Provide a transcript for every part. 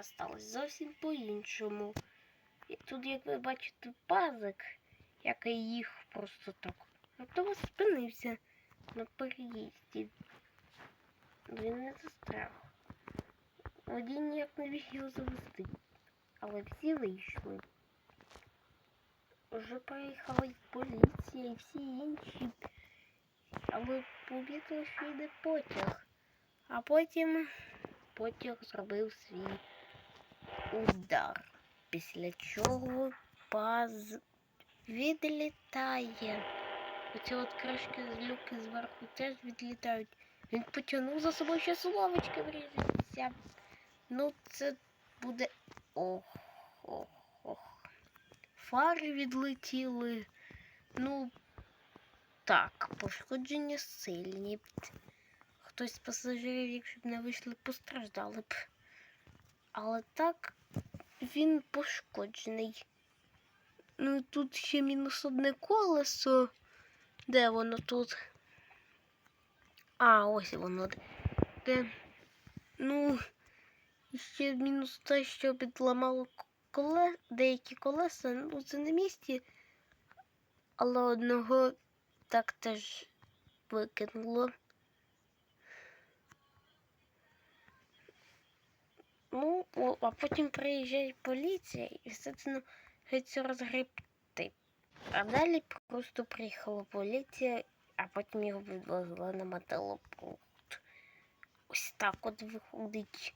вже сталося зовсім по-іншому. І тут, як ви бачите, пазик, який їх просто так. Раптово спинився на переїзді. Він не застряг. Водій ніяк не міг його завести. Але всі вийшли. Вже приїхала і поліція, і всі інші. Але помітили, що йде потяг. А потім потяг зробив свій удар. Після чого паз відлітає. Оці от кришки з люки зверху теж відлітають. Він потягнув за собою ще словочки врізатися. Ну, це буде. Ох, ох, ох. Фари відлетіли. Ну, так, пошкодження сильні. Хтось з пасажирів, якщо б не вийшли, постраждали б. Але так він пошкоджений. Ну, тут ще мінус одне колесо. Де воно тут? А, ось воно. Де. Ну, ще мінус те, що підламало коле... деякі колеса. Ну, це на місці. Але одного так теж викинуло. Ну, о, а потім приїжджає поліція і все це намагається розгребти. А далі просто приїхала поліція, а потім його відвезли на металопункт. Ось так от виходить.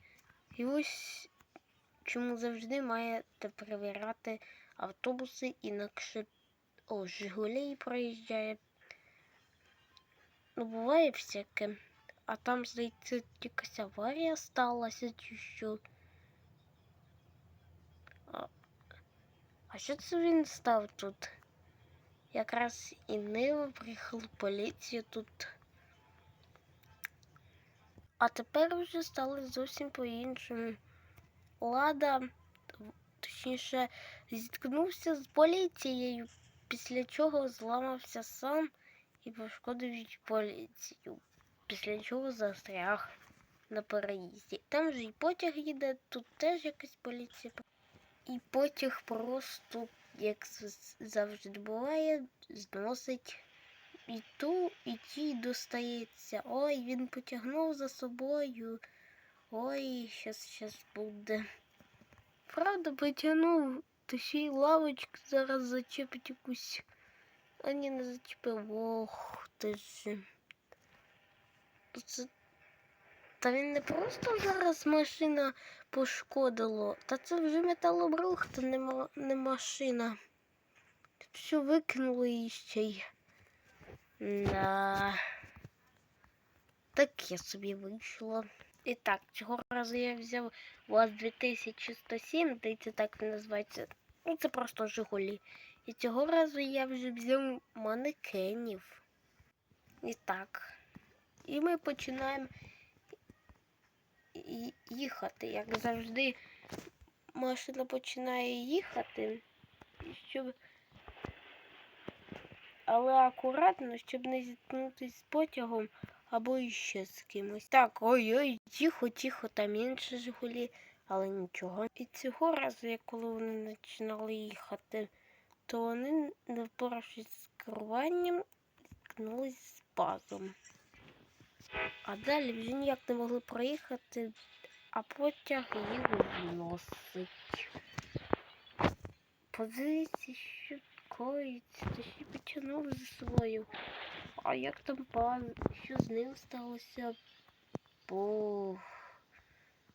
І ось чому завжди маєте перевіряти автобуси, інакше о, Жигулей проїжджає. Ну, буває всяке. А там, здається, якась аварія сталася чи що. А, а що це він став тут? Якраз і Нива приїхала поліція тут. А тепер вже стало зовсім по-іншому. Лада, точніше, зіткнувся з поліцією, після чого зламався сам і пошкодив поліцію після чого застряг на переїзді. Там же і потяг їде, тут теж якась поліція. І потяг просто, як завжди буває, зносить і ту, і ті достається. Ой, він потягнув за собою. Ой, щас щас буде. Правда, потягнув, та ще й лавочку зараз зачепить якусь. А ні, не зачепив. Ох, ти ж. Це... Та він не просто зараз машина пошкодило, та це вже металобрух, та не, ма... не машина. Тут все викинули і ще й. На... Таке собі вийшло. І так, цього разу я взяв УАЗ 2107, здається, так називається. Ну, це просто Жигулі. І цього разу я вже взяв манекенів. І так. І ми починаємо їхати. Як завжди, машина починає їхати, щоб... але акуратно, щоб не зіткнутися з потягом або іще з кимось. Так, ой-ой, тихо, тихо, там інші жигулі, але нічого. І цього разу, коли вони починали їхати, то вони, не впоравшись з керуванням, зіткнулись з пазом. А далі вже ніяк не могли проїхати, а потяг їх вносить. Подивіться, що коїться, та ще потягнув за собою. А як там пан, що з ним сталося? Бо...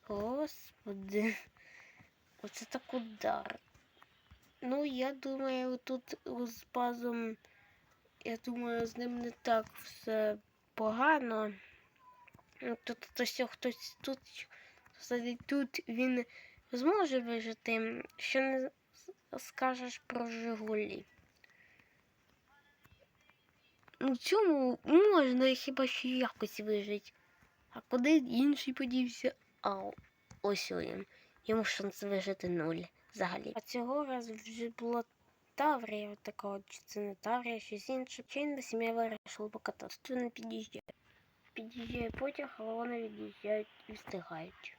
Господи, оце так удар. Ну, я думаю, тут з пазом, я думаю, з ним не так все погано. Тут хтось хтось тут тут, він зможе вижити. Що не скажеш про Жигулі? Ну цьому можна хіба що якось вижити. А куди інший подівся? А ось він. Йому шанс вижити нуль взагалі. А цього разу вже була Таврія така, чи це не Таврія, щось інше. Чайна сім'я вирішила покататися. Не під'їжджає під'їжджає потяг, але вони від'їжджають і встигають.